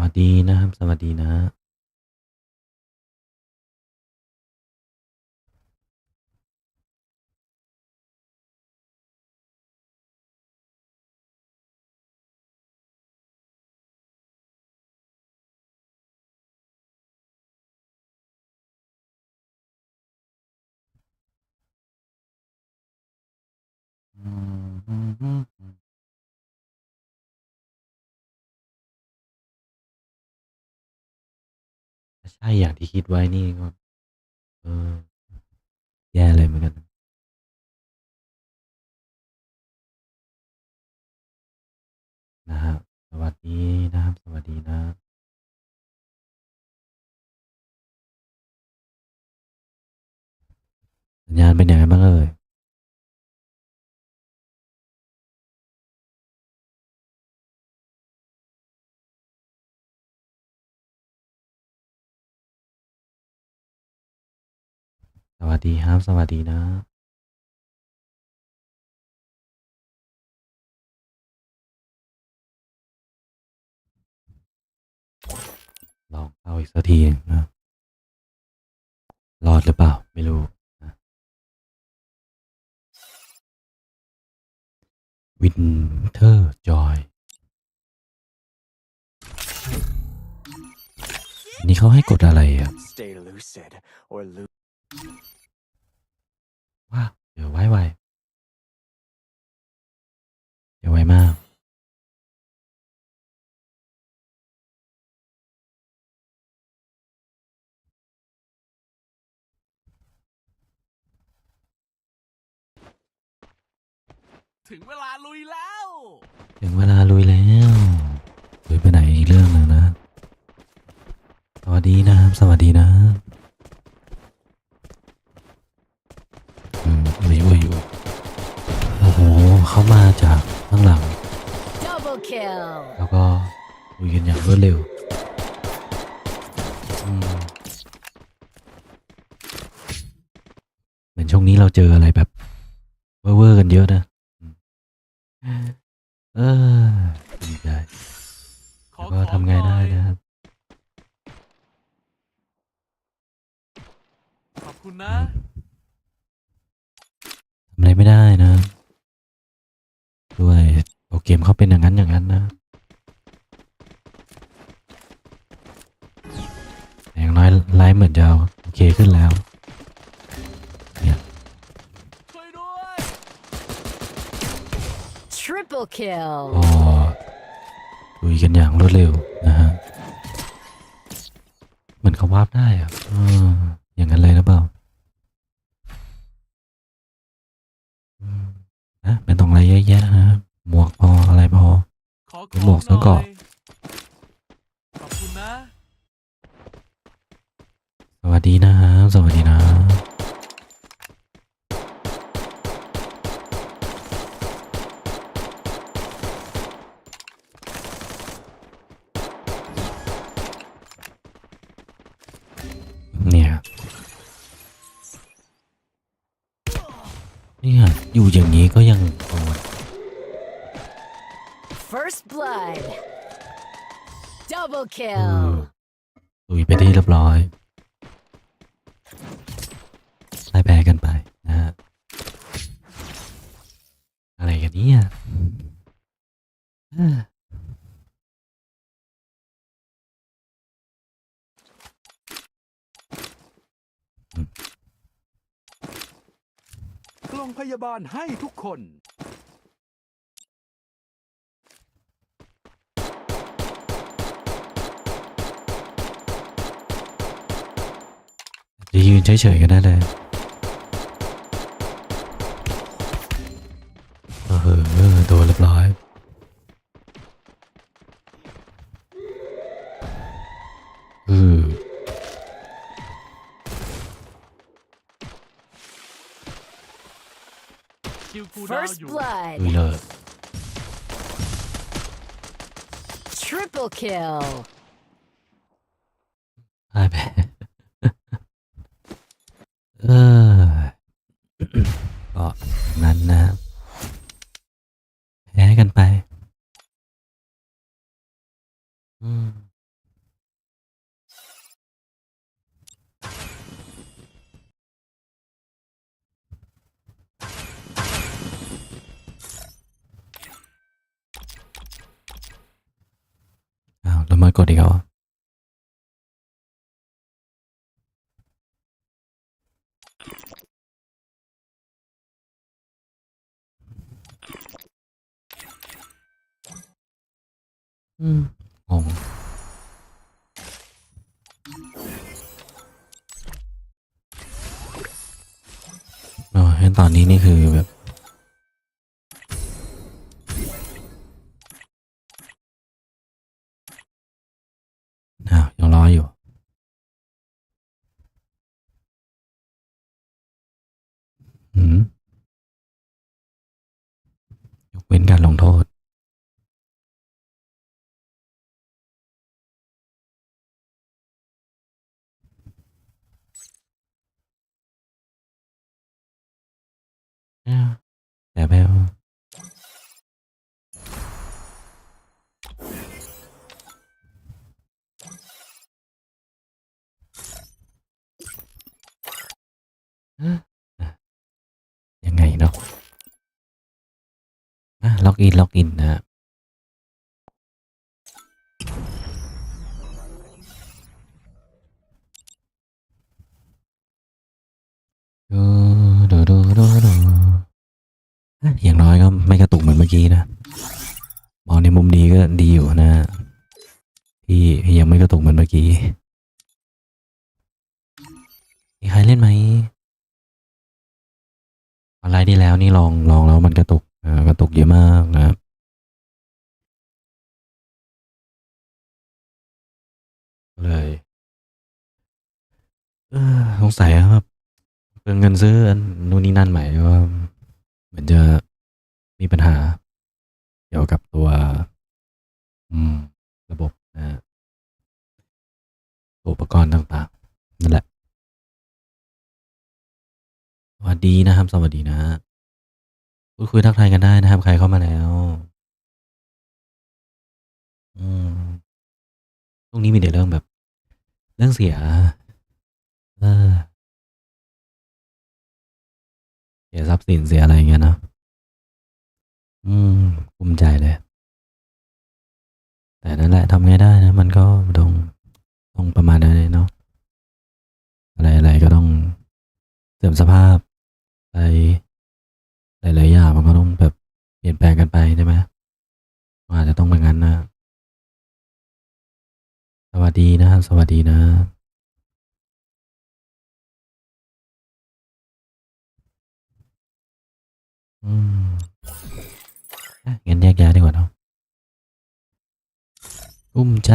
วัสดีนะครับ สวัสดีนะอืม ใช่อย่างที่คิดไว้นี่ก็เออแย่เลยเหมือนกัน นะครับ สวัสดีนะครับ สวัสดีนะสัญญาณเป็นยังไงบ้างเอ่ย สวัสดีครับ สวัสดีนะลองเข้าอีกสักทีนะรอดหรือเปล่า ไม่รู้นะวินเทอร์จอยนี่เขาให้กดอะไรอะ Stay lucid or lose. ว้าวเดี๋ยวไวไวเดี๋ยวไวมากถึงเวลาลุยแล้ว ถึงเวลาลุยแล้วลุยไปไหนอีกเรื่องหนึ่งนะ สวัสดีนะครับ สวัสดีนะ แล้วก็ลุยกันอย่างรวดเร็วเหมือนช่วงนี้เราเจออะไรแบบ เวอร์กันเยอะนะเออดีใจแล้วก็ของทำไงได้นะครับขอบคุณนะทำอะไรไม่ได้นะ ด้วยโปร เกมเขาเป็นอย่างนั้นอย่างนั้นนะแต่อย่างน้อยไลฟ์เหมือนจะโอเคขึ้นแล้วเนี่ยช่วยด้วย Triple kill. ก็ลุยกันอย่างรวดเร็วนะฮะ เหมือนเขาวาร์ปได้อะเอออย่างนั้นเลยหรือเปล่าอืมนะเป็นตรงอะไรเยอะแยะนะหมวก หมวกเสื้อเกราะหน่อยขอบคุณนะสวัสดีนะครับสวัสดีนะเนี่ยเนี่ยอยู่อย่างนี้ก็ยังโดน First blood. Double เอ kill. อตุยไปที่เรียบร้อยไล่แพ้กันไปนะฮะอะไรกันเนี่ยเอ้อกล่องพยาบาลให้ทุกคน ยืนเฉยๆก็ได้เลยเออเออโดนเรียบร้อยเออคิวคูลดาวน์ First อยู่ลุย blood. เลย Triple kill. พ่ายแพ้ กันไป อืมอ้าวแล้วมากดดีกแล้ว อ๋อเห็นตอนนี้นี่คือแบบ อ้าวยังรออยู่ หืมยกเว้นการลงโทษ อ้าว แต่แปลว่ายังไงเนาะอะล็อกอิน ล็อกอินนะ อย่างน้อยก็ไม่กระตุกเหมือนเมื่อกี้นะมองในมุมดีก็ดีอยู่นะที่ยังไม่กระตุกเหมือนเมื่อกี้มีใครเล่นไหมออนไลน์ที่แล้วนี่ลองลองแล้วมันกระตุกกระตุกเยอะมากนะครับเลยเออสงสัยครับเปลืองเงินซื้อนนู่นนี่นั่นใหม่ว่าเหมือนจะ มีปัญหา เกี่ยวกับตัวอืมระบบนะฮะตัวอุปกรณ์ต่างๆ นั่นแหละ สวัสดีนะครับ สวัสดีนะพูดคุยทักทายกันได้นะครับ ใครเข้ามาแล้ว อืมช่วงนี้มีแต่เรื่องแบบ เรื่องเสียเออเสียทรัพย์สินเสียอะไรอย่างเงี้ยเนอะ อืมภูมิใจเลย แต่นั่นแหละทำไงได้นะ มันก็ต้องต้องประมาณนั้นเนาะอะไรอะไรก็ต้องเสื่อมสภาพไปหลายๆอย่างมันก็ต้องแบบเปลี่ยนแปลงกันไปใช่ไหมมันอาจจะต้องเป็นงั้นนะ สวัสดีนะ สวัสดีนะอืม กุ้มใจ